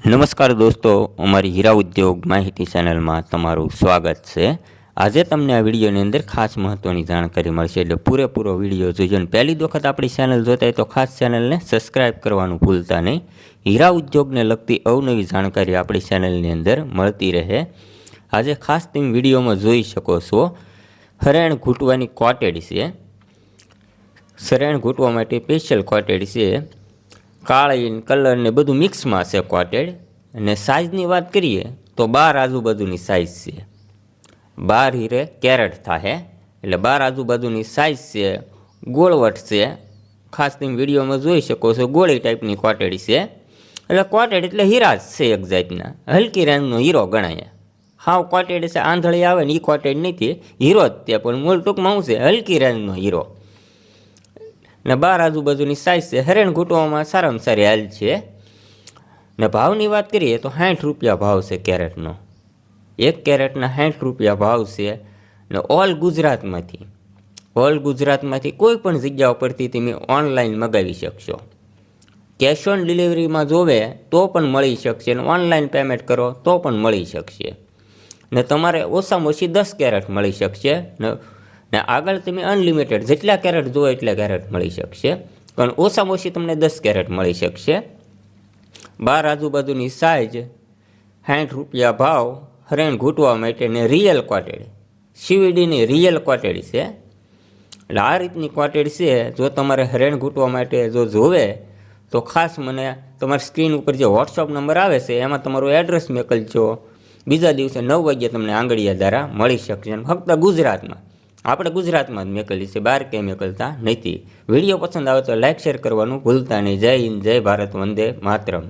નમસ્કાર દોસ્તો, અમારી હીરા ઉદ્યોગ માહિતી ચેનલમાં તમારું સ્વાગત છે. આજે તમને આ વિડીયોની અંદર ખાસ મહત્ત્વની જાણકારી મળશે. એટલે પૂરેપૂરો વીડિયો જોજો અને પહેલી વખત આપણી ચેનલ જોતા હોય તો ખાસ ચેનલને સબસ્ક્રાઇબ કરવાનું ભૂલતા નહીં. હીરા ઉદ્યોગને લગતી અવનવી જાણકારી આપણી ચેનલની અંદર મળતી રહે. આજે ખાસ તમે વિડીયોમાં જોઈ શકો છો, હરેણ ઘૂંટવાની કોટેડ છે. સરેણ ઘૂંટવા માટે સ્પેશિયલ કોટેડ છે. કાળી કલર ને બધું મિક્સમાં છે ક્વાટેડ અને સાઇઝની વાત કરીએ તો બાર આજુબાજુની સાઇઝ છે. બાર હીરે કેરેટ થાય એટલે બાર આજુબાજુની સાઇઝ છે, ગોળવટ છે. ખાસ તમે વિડીયોમાં જોઈ શકો છો, ગોળી ટાઈપની કોટેડ છે. એટલે કોટેડ એટલે હીરા જ છે એક જાતના. હલકી રેન્જનો હીરો ગણાય. હાવ ક્વાટેડ છે, આંધળી આવે ને એ કોટેડ નથી. હીરો જ તે, પણ મૂળ ટૂંકમાં શું છે, હલકી રેન્જનો હીરો. ને બાર આજુબાજુની સાઇઝ છે હરેણ ઘૂંટવામાં સારામાં સારી હાલ છે. ને ભાવની વાત કરીએ તો સાઠ રૂપિયા ભાવ છે કેરેટનો. એક કેરેટના સાઠ રૂપિયા ભાવ છે ને ઓલ ગુજરાતમાંથી. ઓલ ગુજરાતમાંથી કોઈ પણ જગ્યા ઉપરથી તમે ઓનલાઈન મગાવી શકશો. કેશ ઓન ડિલિવરીમાં જોવે તો પણ મળી શકશે ને ઓનલાઈન પેમેન્ટ કરો તો પણ મળી શકશે. ને તમારે ઓછામાં ઓછી દસ કેરેટ મળી શકશે ને ને આગળ તમે અનલિમિટેડ જેટલા કેરેટ જુઓ એટલા કેરેટ મળી શકશે. પણ ઓછામાં ઓછી તમને દસ કેરેટ મળી શકશે. બાર આજુબાજુની સાઇઝ સાઠ રૂપિયા ભાવ હરેણ ઘૂંટવા માટે ને રિયલ ક્વોટેડ સીવીડીની રિયલ ક્વોટેડ છે. એટલે આ રીતની ક્વોટેડ છે. જો તમારે હરેણ ઘૂંટવા માટે જો જોવે, તો ખાસ મને તમારી સ્ક્રીન ઉપર જે વોટ્સઅપ નંબર આવે છે, એમાં તમારું એડ્રેસ મોકલજો. બીજા દિવસે નવ વાગ્યે તમને આંગળીયા દ્વારા મળી શકશે. ફક્ત ગુજરાતમાં. આપણે ગુજરાતમાં જ મેકલી છે, બહાર ક્યાંય મેકલતા નથી. વીડિયો પસંદ આવે તો લાઇક શેર કરવાનું ભૂલતા નહીં. જય હિન્દ, જય ભારત, વંદે માતરમ.